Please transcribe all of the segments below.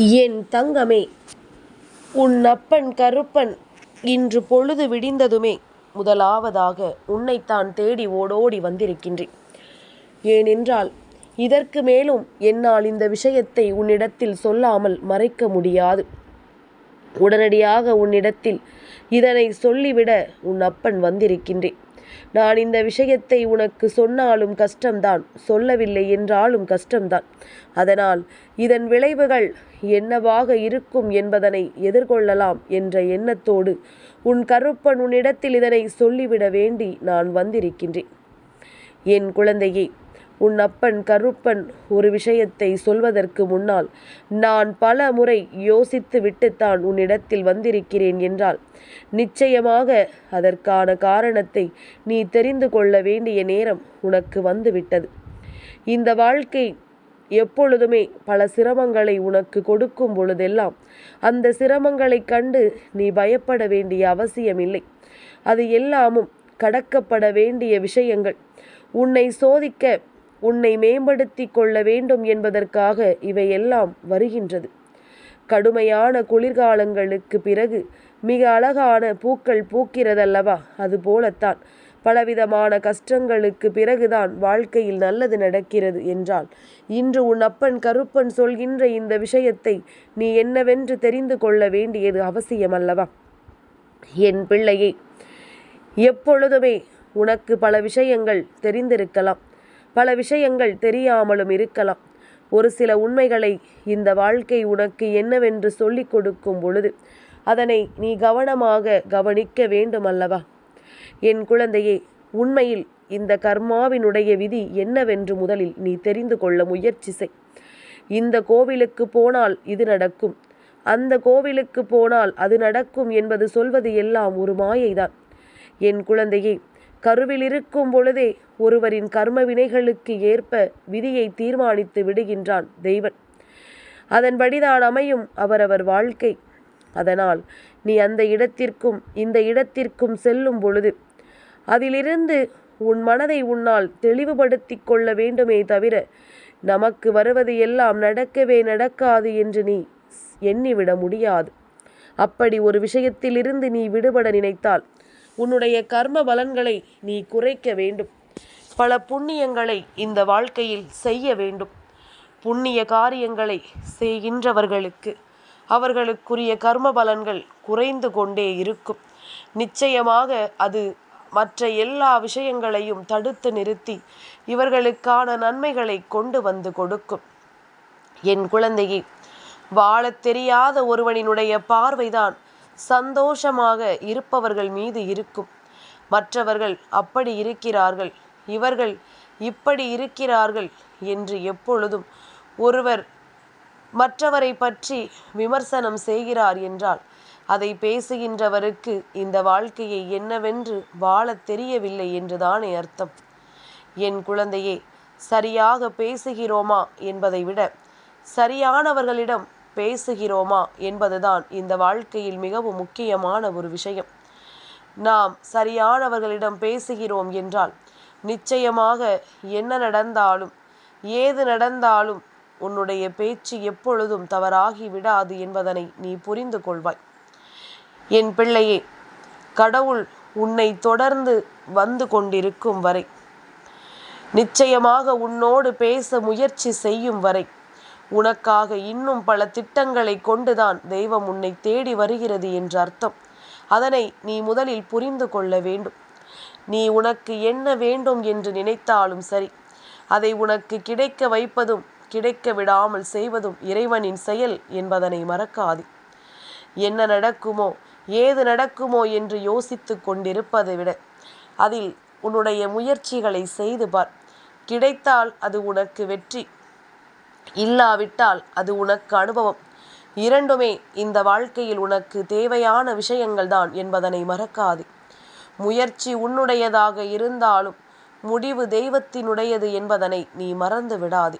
என் தங்கமே உன் அப்பன் கருப்பன் இன்று பொழுது விடிந்ததுமே முதலாவதாக உன்னைத்தான் தேடி ஓடோடி வந்திருக்கின்றேன். ஏனென்றால் இதற்கு மேலும் என்னால் இந்த விஷயத்தை உன்னிடத்தில் சொல்லாமல் மறைக்க முடியாது. உடனடியாக உன்னிடத்தில் இதனை சொல்லிவிட உன் அப்பன் வந்திருக்கின்றேன். நான் இந்த விஷயத்தை உனக்கு சொன்னாலும் கஷ்டம்தான் சொல்லவில்லை என்றாலும் கஷ்டம்தான். அதனால் இதன் விளைவுகள் என்னவாக இருக்கும் என்பதனை எதிர்கொள்ளலாம் என்ற எண்ணத்தோடு உன் கருப்பன் உன்னிடத்தில் இதனை சொல்லிவிட வேண்டி நான் வந்திருக்கின்றேன். என் குழந்தையே உன் அப்பன் கருப்பன் ஒரு விஷயத்தை சொல்வதற்கு முன்னால் நான் பல முறை யோசித்து விட்டுத்தான் உன்னிடத்தில் வந்திருக்கிறேன் என்றால் நிச்சயமாக அதற்கான காரணத்தை நீ தெரிந்து கொள்ள வேண்டிய நேரம் உனக்கு வந்துவிட்டது. இந்த வாழ்க்கை எப்பொழுதுமே பல சிரமங்களை உனக்கு கொடுக்கும் பொழுதெல்லாம் அந்த சிரமங்களைக் கண்டு நீ பயப்பட வேண்டிய அவசியமில்லை. அது எல்லாமும் கடக்கப்பட வேண்டிய விஷயங்கள். உன்னை சோதிக்க உன்னை மேம்படுத்தி கொள்ள வேண்டும் என்பதற்காக இவையெல்லாம் வருகின்றது. கடுமையான குளிர்காலங்களுக்கு பிறகு மிக அழகான பூக்கள் பூக்கிறதல்லவா? அதுபோலத்தான். பலவிதமான கஷ்டங்களுக்கு பிறகுதான் வாழ்க்கையில் நல்லது நடக்கிறது என்றால் இன்று உன் அப்பன் கருப்பன் சொல்கின்ற இந்த விஷயத்தை நீ என்னவென்று தெரிந்து கொள்ள வேண்டியது அவசியமல்லவா? என் பிள்ளையே எப்பொழுதுமே உனக்கு பல விஷயங்கள் தெரிந்திருக்கலாம். பல விஷயங்கள் தெரியாமலும் இருக்கலாம். ஒரு சில உண்மைகளை இந்த வாழ்க்கை உனக்கு என்னவென்று சொல்லிக் கொடுக்கும் பொழுது அதனை நீ கவனமாக கவனிக்க வேண்டுமல்லவா? என் குழந்தையே உண்மையில் இந்த கர்மாவினுடைய விதி என்னவென்று முதலில் நீ தெரிந்து கொள்ள முயற்சி செய். இந்த கோவிலுக்கு போனால் இது நடக்கும். அந்த கோவிலுக்கு போனால் அது நடக்கும் என்பது சொல்வது எல்லாம் ஒரு மாயைதான். என் குழந்தையே கருவில் இருக்கும் பொழுதே ஒருவரின் கர்ம வினைகளுக்கு ஏற்ப விதியை தீர்மானித்து விடுகின்றான் தெய்வன். அதன்படிதான் அமையும் அவரவர் வாழ்க்கை. அதனால் நீ அந்த இடத்திற்கும் இந்த இடத்திற்கும் செல்லும் பொழுது அதிலிருந்து உன் மனதை உன்னால் தெளிவுபடுத்தி கொள்ள வேண்டுமே தவிர நமக்கு வருவது எல்லாம் நடக்கவே நடக்காது என்று நீ எண்ணிவிட முடியாது. அப்படி ஒரு விஷயத்திலிருந்து நீ விடுபட நினைத்தால் உன்னுடைய கர்ம பலன்களை நீ குறைக்க வேண்டும். பல புண்ணியங்களை இந்த வாழ்க்கையில் செய்ய வேண்டும். புண்ணிய காரியங்களை செய்கின்றவர்களுக்கு அவர்களுக்குரிய கர்ம பலன்கள் குறைந்து கொண்டே இருக்கும். நிச்சயமாக அது மற்ற எல்லா விஷயங்களையும் தடுத்து நிறுத்தி இவர்களுக்கான நன்மைகளை கொண்டு வந்து கொடுக்கும். என் குழந்தையே வாழத் தெரியாத ஒருவனினுடைய பார்வைதான் சந்தோஷமாக இருப்பவர்கள் மீது இருக்கும். மற்றவர்கள் அப்படி இருக்கிறார்கள் இவர்கள் இப்படி இருக்கிறார்கள் என்று எப்பொழுதும் ஒருவர் மற்றவரை பற்றி விமர்சனம் செய்கிறார் என்றால் அதை பேசுகின்றவருக்கு இந்த வாழ்க்கையை என்னவென்று வாழத் தெரியவில்லை என்றுதானே அர்த்தம். என் குழந்தையே சரியாக பேசுகிறோமா என்பதை விட சரியானவர்களிடம் பேசுகிறோமா என்பதுதான் இந்த வாழ்க்கையில் மிகவும் முக்கியமான ஒரு விஷயம். நாம் சரியானவர்களிடம் பேசுகிறோம் என்றால் நிச்சயமாக என்ன நடந்தாலும் ஏது நடந்தாலும் உன்னுடைய பேச்சு எப்பொழுதும் தவறாகி விடாது என்பதனை நீ புரிந்து கொள்வாய். என் பிள்ளையே கடவுள் உன்னை தொடர்ந்து வந்து கொண்டிருக்கும் வரை நிச்சயமாக உன்னோடு பேச முயற்சி செய்யும் வரை உனக்காக இன்னும் பல திட்டங்களை கொண்டுதான் தெய்வம் உன்னை தேடி வருகிறது என்று அர்த்தம். அதனை நீ முதலில் புரிந்து கொள்ள வேண்டும். நீ உனக்கு என்ன வேண்டும் என்று நினைத்தாலும் சரி அதை உனக்கு கிடைக்க வைப்பதும் கிடைக்க விடாமல் செய்வதும் இறைவனின் செயல் என்பதனை மறக்காது. என்ன நடக்குமோ ஏது நடக்குமோ என்று யோசித்து கொண்டிருப்பதை விட அதில் உன்னுடைய முயற்சிகளை செய்து பார். கிடைத்தால் அது உனக்கு வெற்றி இல்லாவிட்டால் அது உனக்கு அனுபவம். இரண்டுமே இந்த வாழ்க்கையில் உனக்கு தேவையான விஷயங்கள் தான் என்பதனை மறக்காது. முயற்சி உன்னுடையதாக இருந்தாலும் முடிவு தெய்வத்தினுடையது என்பதனை நீ மறந்து விடாது.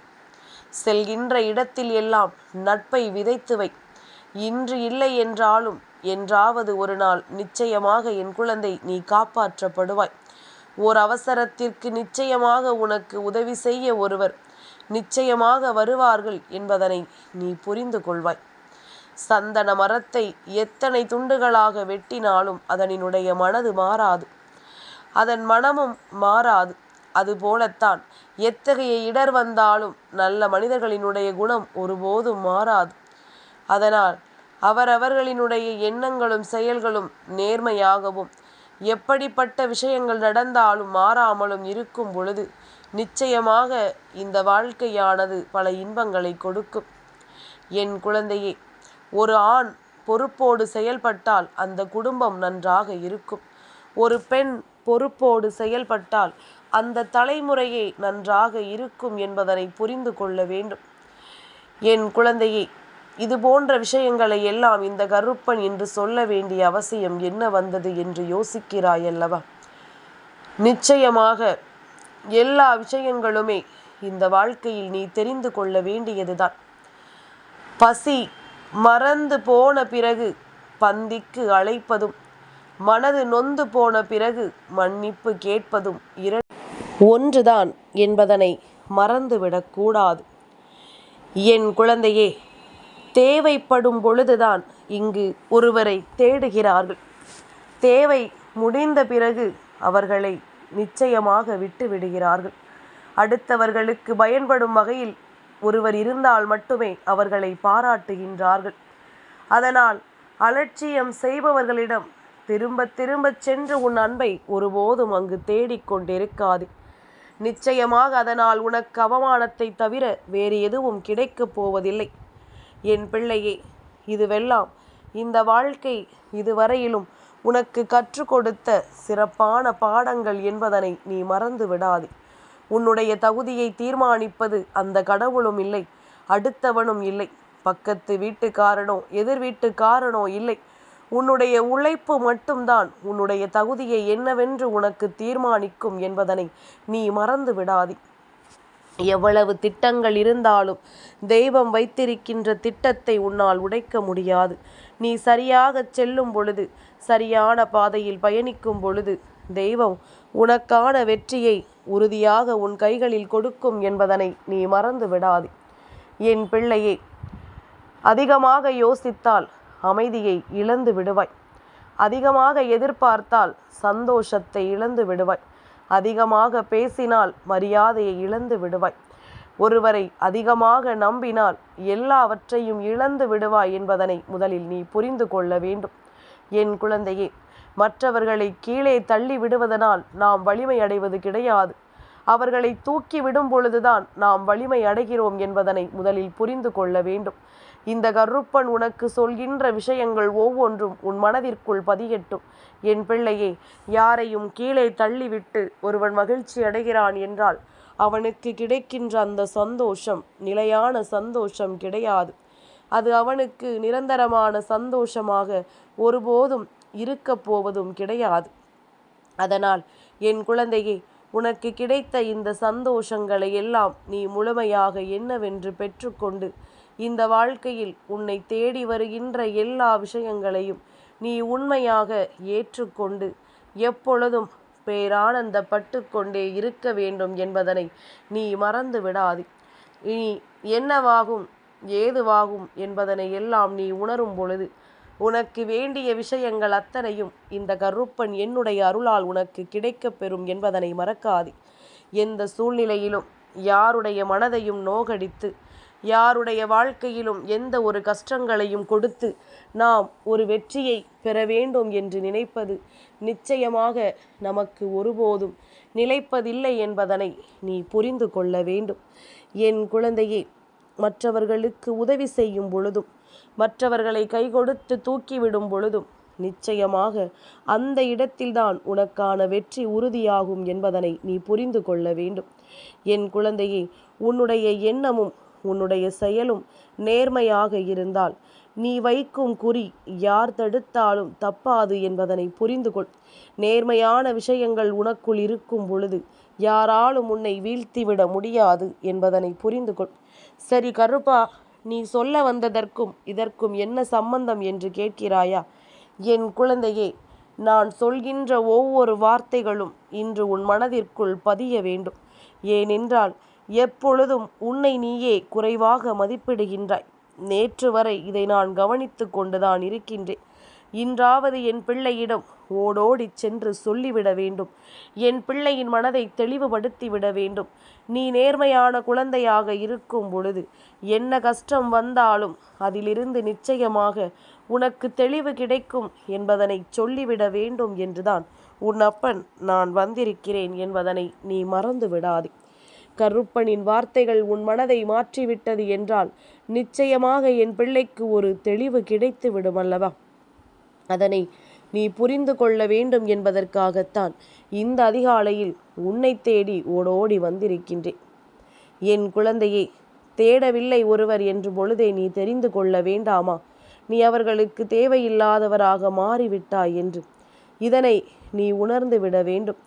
செல்கின்ற இடத்தில் எல்லாம் நட்பை விதைத்து வை. இன்று இல்லை என்றாலும் என்றாவது ஒரு நாள் நிச்சயமாக என் குழந்தை நீ காப்பாற்றப்படுவாய். ஓர் அவசரத்திற்கு நிச்சயமாக உனக்கு உதவி செய்ய ஒருவர் நிச்சயமாக வருவார்கள் என்பதனை நீ புரிந்து கொள்வாய். சந்தன மரத்தை எத்தனை துண்டுகளாக வெட்டினாலும் அதனினுடைய மனது மாறாது. அதன் மனமும் மாறாது. அதுபோலத்தான் எத்தகைய இடர் வந்தாலும் நல்ல மனிதர்களினுடைய குணம் ஒருபோதும் மாறாது. அதனால் அவரவர்களினுடைய எண்ணங்களும் செயல்களும் நேர்மையாகவும் எப்படிப்பட்ட விஷயங்கள் நடந்தாலும் மாறாமலும் இருக்கும் பொழுது நிச்சயமாக இந்த வாழ்க்கையானது பல இன்பங்களை கொடுக்கும். என் குழந்தையே ஒரு ஆண் பொறுப்போடு செயல்பட்டால் அந்த குடும்பம் நன்றாக இருக்கும். ஒரு பெண் பொறுப்போடு செயல்பட்டால் அந்த தலைமுறையே நன்றாக இருக்கும் என்பதனை புரிந்து கொள்ள வேண்டும். என் குழந்தையை இது போன்ற விஷயங்களை எல்லாம் இந்த கருப்பன் என்று சொல்ல வேண்டிய அவசியம் என்ன வந்தது என்று யோசிக்கிறாய் அல்லவா நிச்சயமாக எல்லா விஷயங்களுமே இந்த வாழ்க்கையில் நீ தெரிந்து கொள்ள வேண்டியதுதான். பசி மறந்து போன பிறகு பந்திக்கு அழைப்பதும் மனது நொந்து போன பிறகு மன்னிப்பு கேட்பதும் இர ஒன்றுதான் என்பதனை மறந்துவிடக்கூடாது என் குழந்தையே தேவைப்படும் பொழுதுதான் இங்கு ஒருவரை தேடுகிறார்கள். தேவை முடிந்த பிறகு அவர்களை நிச்சயமாக விட்டு விடுகிறார்கள். அடுத்தவர்களுக்கு பயன்படும் வகையில் ஒருவர் இருந்தால் மட்டுமே அவர்களை பாராட்டுகின்றார்கள். அதனால் அலட்சியம் செய்பவர்களிடம் திரும்ப திரும்ப சென்று உன் அன்பை ஒருபோதும் அங்கு தேடிக்கொண்டிருக்காது நிச்சயமாக அதனால் உனக்கு அவமானத்தை தவிர வேறு எதுவும் கிடைக்கப் போவதில்லை. என் பிள்ளையே இதுவெல்லாம் இந்த வாழ்க்கை இதுவரையிலும் உனக்கு கற்றுக் கொடுத்த சிறப்பான பாடங்கள் என்பதனை நீ மறந்து விடாதே. உன்னுடைய தகுதியை தீர்மானிப்பது அந்த கடவுளும் இல்லை அடுத்தவனும் இல்லை. பக்கத்து வீட்டுக்காரனோ எதிர் வீட்டுக்காரனோ இல்லை. உன்னுடைய உழைப்பு மட்டும்தான் உன்னுடைய தகுதியை என்னவென்று உனக்கு தீர்மானிக்கும் என்பதனை நீ மறந்து விடாதே. எவ்வளவு திட்டங்கள் இருந்தாலும் தெய்வம் வைத்திருக்கின்ற திட்டத்தை உன்னால் உடைக்க முடியாது. நீ சரியாக செல்லும் பொழுது சரியான பாதையில் பயணிக்கும் பொழுது தெய்வம் உனக்கான வெற்றியை உறுதியாக உன் கைகளில் கொடுக்கும் என்பதனை நீ மறந்து விடாது. என் பிள்ளையே அதிகமாக யோசித்தால் அமைதியை இழந்து விடுவாய். அதிகமாக எதிர்பார்த்தால் சந்தோஷத்தை இழந்து விடுவாய். அதிகமாக பேசினால் மரியாதையை இழந்து விடுவாய். ஒருவரை அதிகமாக நம்பினால் எல்லாவற்றையும் இழந்து விடுவாய் என்பதனை முதலில் நீ புரிந்து கொள்ள வேண்டும். என் குழந்தையே மற்றவர்களை கீழே தள்ளி விடுவதனால் நாம் வலிமை அடைவது கிடையாது. அவர்களை தூக்கி விடும் பொழுதுதான் நாம் வலிமை அடைகிறோம் என்பதனை முதலில் புரிந்து கொள்ள வேண்டும். இந்த கருப்பன் உனக்கு சொல்கின்ற விஷயங்கள் ஒவ்வொன்றும் உன் மனதிற்குள் பதியட்டும். என் பிள்ளையே யாரையும் கீழே தள்ளிவிட்டு ஒருவன் மகிழ்ச்சி அடைகிறான் என்றால் அவனுக்கு கிடைக்கின்ற அந்த சந்தோஷம் நிலையான சந்தோஷம் கிடையாது. அது அவனுக்கு நிரந்தரமான சந்தோஷமாக ஒருபோதும் இருக்கப் போவதும் கிடையாது. அதனால் என் குழந்தையே உனக்கு கிடைத்த இந்த சந்தோஷங்களை எல்லாம் நீ முழுமையாக என்னவென்று பெற்றுக்கொண்டு இந்த வாழ்க்கையில் உன்னை தேடி வருகின்ற எல்லா விஷயங்களையும் நீ உண்மையாக ஏற்றுக்கொண்டு எப்பொழுதும் பேரானந்தப்பட்டு கொண்டே இருக்க வேண்டும் என்பதனை நீ மறந்து விடாது. இனி என்னவாகும் ஏதுவாகும் என்பதனை எல்லாம் நீ உணரும் பொழுது உனக்கு வேண்டிய விஷயங்கள் அத்தனையும் இந்த கருப்பன் என்னுடைய அருளால் உனக்கு கிடைக்கப் பெறும் என்பதனை மறக்காது. எந்த சூழ்நிலையிலும் யாருடைய மனதையும் நோகடித்து யாருடைய வாழ்க்கையிலும் எந்த ஒரு கஷ்டங்களையும் கொடுத்து நாம் ஒரு வெற்றியை பெற வேண்டும் என்று நினைப்பது நிச்சயமாக நமக்கு ஒருபோதும் நிலைப்பதில்லை என்பதனை நீ புரிந்து கொள்ள வேண்டும். என் குழந்தையே மற்றவர்களுக்கு உதவி செய்யும் பொழுதும் மற்றவர்களை கை கொடுத்து தூக்கிவிடும் பொழுதும் நிச்சயமாக அந்த இடத்தில்தான் உனக்கான வெற்றி உறுதியாகும் என்பதனை நீ புரிந்து கொள்ள வேண்டும். என் குழந்தையே உன்னுடைய எண்ணமும் உன்னுடைய செயலும் நேர்மையாக இருந்தால் நீ வைக்கும் குறி யார் தடுத்தாலும் தப்பாது என்பதனை புரிந்து கொள் நேர்மையான விஷயங்கள் உனக்குள் இருக்கும் பொழுது யாராலும் உன்னை வீழ்த்திவிட முடியாது என்பதனை புரிந்து கொள் சரி கருப்பா நீ சொல்ல வந்ததற்கும் இதற்கும் என்ன சம்பந்தம் என்று கேட்கிறாயா? என் குழந்தையே நான் சொல்கின்ற ஒவ்வொரு வார்த்தைகளும் இன்று உன் மனதிற்குள் பதிய வேண்டும். ஏனென்றால் எப்பொழுதும் உன்னை நீயே குறைவாக மதிப்பிடுகின்றாய். நேற்று வரை இதை நான் கவனித்து கொண்டுதான் இருக்கின்றேன். இன்றாவது என் பிள்ளையிடம் ஓடோடிச் சென்று சொல்லிவிட வேண்டும். என் பிள்ளையின் மனதை தெளிவுபடுத்திவிட வேண்டும். நீ நேர்மையான குழந்தையாக இருக்கும் பொழுது என்ன கஷ்டம் வந்தாலும் அதிலிருந்து நிச்சயமாக உனக்கு தெளிவு கிடைக்கும் என்பதனை சொல்லிவிட வேண்டும் என்றுதான் உன் அப்பன் நான் வந்திருக்கிறேன் என்பதனை நீ மறந்து விடாதே கருப்பனின் வார்த்தைகள் உன் மனதை மாற்றிவிட்டது என்றால் நிச்சயமாக என் பிள்ளைக்கு ஒரு தெளிவு கிடைத்து விடும் அல்லவா? அதனை நீ புரிந்து கொள்ள வேண்டும் என்பதற்காகத்தான் இந்த அதிகாலையில் உன்னை தேடி ஓடோடி வந்திருக்கின்றேன். என் குழந்தையை தேடவில்லை ஒருவர் என்று பொழுதே நீ தெரிந்து கொள்ள வேண்டாமா? நீ அவர்களுக்கு தேவையில்லாதவராக மாறிவிட்டாய் என்று. இதனை நீ உணர்ந்து விட வேண்டும்.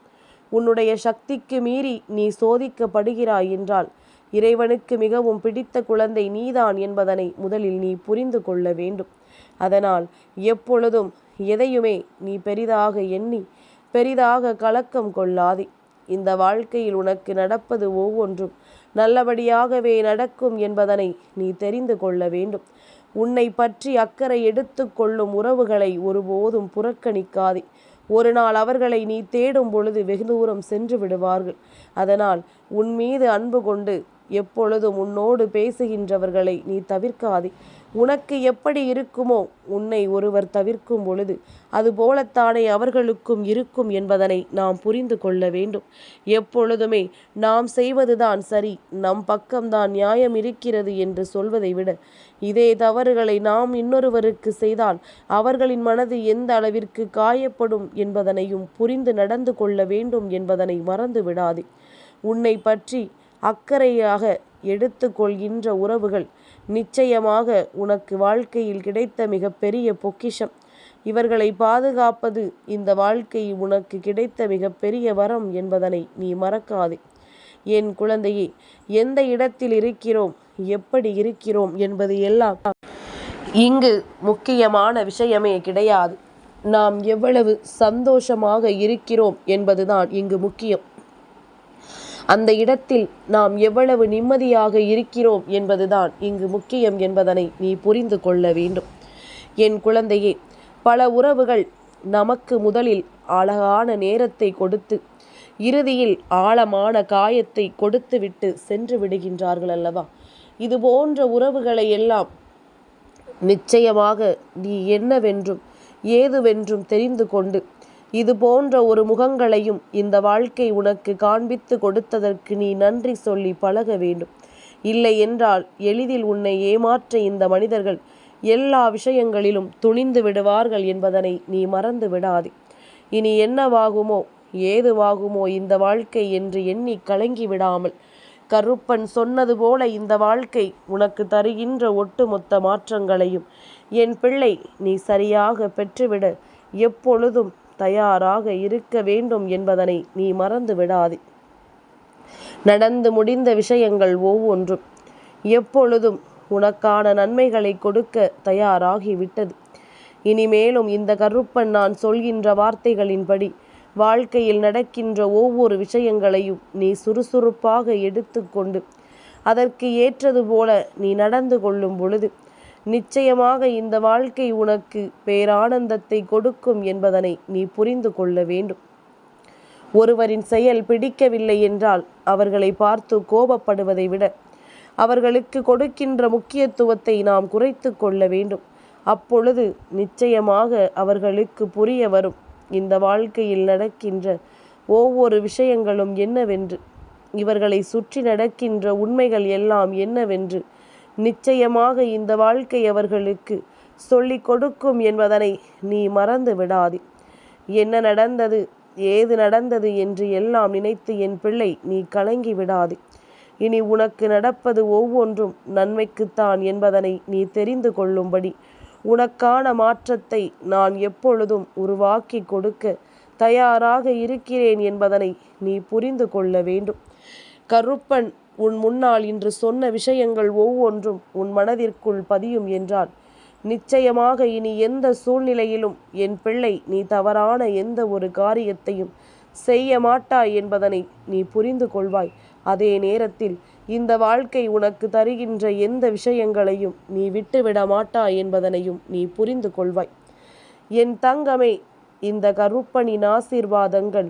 உன்னுடைய சக்திக்கு மீறி நீ சோதிக்கப்படுகிறாய் என்றால் இறைவனுக்கு மிகவும் பிடித்த குழந்தை நீதான் என்பதனை முதலில் நீ புரிந்து கொள்ள வேண்டும். அதனால் எப்பொழுதும் எதையுமே நீ பெரிதாக எண்ணி பெரிதாக கலக்கம் கொள்ளாதே. இந்த வாழ்க்கையில் உனக்கு நடப்பது ஒவ்வொன்றும் நல்லபடியாகவே நடக்கும் என்பதனை நீ தெரிந்து கொள்ள வேண்டும். உன்னை பற்றி அக்கறை எடுத்து கொள்ளும் உறவுகளை ஒருபோதும் புறக்கணிக்காதே. ஒரு நாள் அவர்களை நீ தேடும் பொழுது வெகு தூரம் சென்று விடுவார்கள். அதனால் உன் மீது அன்பு கொண்டு எப்பொழுதும் உன்னோடு பேசுகின்றவர்களை நீ தவிர்க்காதே. உனக்கு எப்படி இருக்குமோ உன்னை ஒருவர் தவிர்க்கும் பொழுது அதுபோலத்தானே அவர்களுக்கும் இருக்கும் என்பதனை நாம் புரிந்து கொள்ள வேண்டும். எப்பொழுதுமே நாம் செய்வதுதான் சரி நம் பக்கம்தான் நியாயம் இருக்கிறது என்று சொல்வதை விட இதே தவறுகளை நாம் இன்னொருவருக்கு செய்தால் அவர்களின் மனது எந்த அளவிற்கு காயப்படும் என்பதனையும் புரிந்து நடந்து கொள்ள வேண்டும் என்பதனை மறந்து விடாதே. உன்னை பற்றி அக்கறையாக எடுத்துக்கொள்கின்ற உறவுகள் நிச்சயமாக உனக்கு வாழ்க்கையில் கிடைத்த மிகப்பெரிய பொக்கிஷம். இவர்களை பாதுகாப்பது இந்த வாழ்க்கை உனக்கு கிடைத்த மிகப்பெரிய வரம் என்பதனை நீ மறக்காதே. என் குழந்தையே எந்த இடத்தில் இருக்கிறோம் எப்படி இருக்கிறோம் என்பது எல்லாம் இங்கு முக்கியமான விஷயமே கிடையாது. நாம் எவ்வளவு சந்தோஷமாக இருக்கிறோம் என்பதுதான் இங்கு முக்கியம். அந்த இடத்தில் நாம் எவ்வளவு நிம்மதியாக இருக்கிறோம் என்பதுதான் இங்கு முக்கியம் என்பதனை நீ புரிந்து கொள்ள வேண்டும். என் குழந்தையே பல உறவுகள் நமக்கு முதலில் அழகான நேரத்தை கொடுத்து இறுதியில் ஆழமான காயத்தை கொடுத்துவிட்டு சென்று விடுகின்றார்கள் அல்லவா? இது போன்ற உறவுகளை எல்லாம் நிச்சயமாக நீ என்னவென்றும் ஏதுவென்றும் தெரிந்து கொண்டு இது போன்ற ஒரு முகங்களையும் இந்த வாழ்க்கை உனக்கு காண்பித்து கொடுத்ததற்கு நீ நன்றி சொல்லி பழக வேண்டும். இல்லை என்றால் எளிதில் உன்னை ஏமாற்ற இந்த மனிதர்கள் எல்லா விஷயங்களிலும் துணிந்து விடுவார்கள் என்பதனை நீ மறந்து விடாதே. இனி என்னவாகுமோ ஏதுவாகுமோ இந்த வாழ்க்கை என்று எண்ணி கலங்கி விடாமல் கருப்பன் சொன்னது போல இந்த வாழ்க்கை உனக்கு தருகின்ற ஒட்டுமொத்த மாற்றங்களையும் என் பிள்ளை நீ சரியாக பெற்றுவிட. எப்பொழுதும் தயாராக இருக்க வேண்டும் என்பதனை நீ மறந்து விடாதே. நடந்து முடிந்த விஷயங்கள் ஒவ்வொன்றும் எப்பொழுதும் உனக்கான நன்மைகளை கொடுக்க தயாராகிவிட்டது இனிமேலும் இந்த கருப்பன் நான் சொல்கின்ற வார்த்தைகளின்படி வாழ்க்கையில் நடக்கின்ற ஒவ்வொரு விஷயங்களையும் நீ சுறுசுறுப்பாக எடுத்துக்கொண்டு அதற்கு ஏற்றது போல நீ நடந்து கொள்ளும் பொழுது நிச்சயமாக இந்த வாழ்க்கை உனக்கு பேரானந்தத்தை கொடுக்கும் என்பதனை நீ புரிந்து கொள்ள வேண்டும். ஒருவரின் செயல் பிடிக்கவில்லை என்றால் அவர்களை பார்த்து கோபப்படுவதை விட அவர்களுக்கு கொடுக்கின்ற முக்கியத்துவத்தை நாம் குறைத்து கொள்ள வேண்டும். அப்பொழுது நிச்சயமாக அவர்களுக்கு புரிய வரும். இந்த வாழ்க்கையில் நடக்கின்ற ஒவ்வொரு விஷயங்களும் என்னவென்று இவர்களை சுற்றி நடக்கின்ற உண்மைகள் எல்லாம் என்னவென்று நிச்சயமாக இந்த வாழ்க்கை அவர்களுக்கு சொல்லிக் கொடுக்கும் என்பதனை நீ மறந்து விடாதே. என்ன நடந்தது? ஏது நடந்தது என்று எல்லாம் நினைத்து என் பிள்ளை நீ கலங்கி விடாதே. இனி உனக்கு நடப்பது ஒவ்வொன்றும் நன்மைக்குத்தான் என்பதனை நீ தெரிந்து கொள்ளும்படி உனக்கான மாற்றத்தை நான் எப்பொழுதும் உருவாக்கி கொடுக்க தயாராக இருக்கிறேன் என்பதனை நீ புரிந்து கொள்ள வேண்டும். கருப்பன் உன் முன்னால் இன்று சொன்ன விஷயங்கள் ஒவ்வொன்றும் உன் மனதிற்குள் பதியும் என்றான். நிச்சயமாக இனி எந்த சூழ்நிலையிலும் என் பிள்ளை நீ தவறான எந்த ஒரு காரியத்தையும் செய்ய மாட்டாய் என்பதனை நீ புரிந்து கொள்வாய். அதே நேரத்தில் இந்த வாழ்க்கை உனக்கு தருகின்ற எந்த விஷயங்களையும் நீ விட்டுவிட மாட்டாய் என்பதனையும் நீ புரிந்து கொள்வாய். என் தங்கமே இந்த கருப்பனின் ஆசீர்வாதங்கள்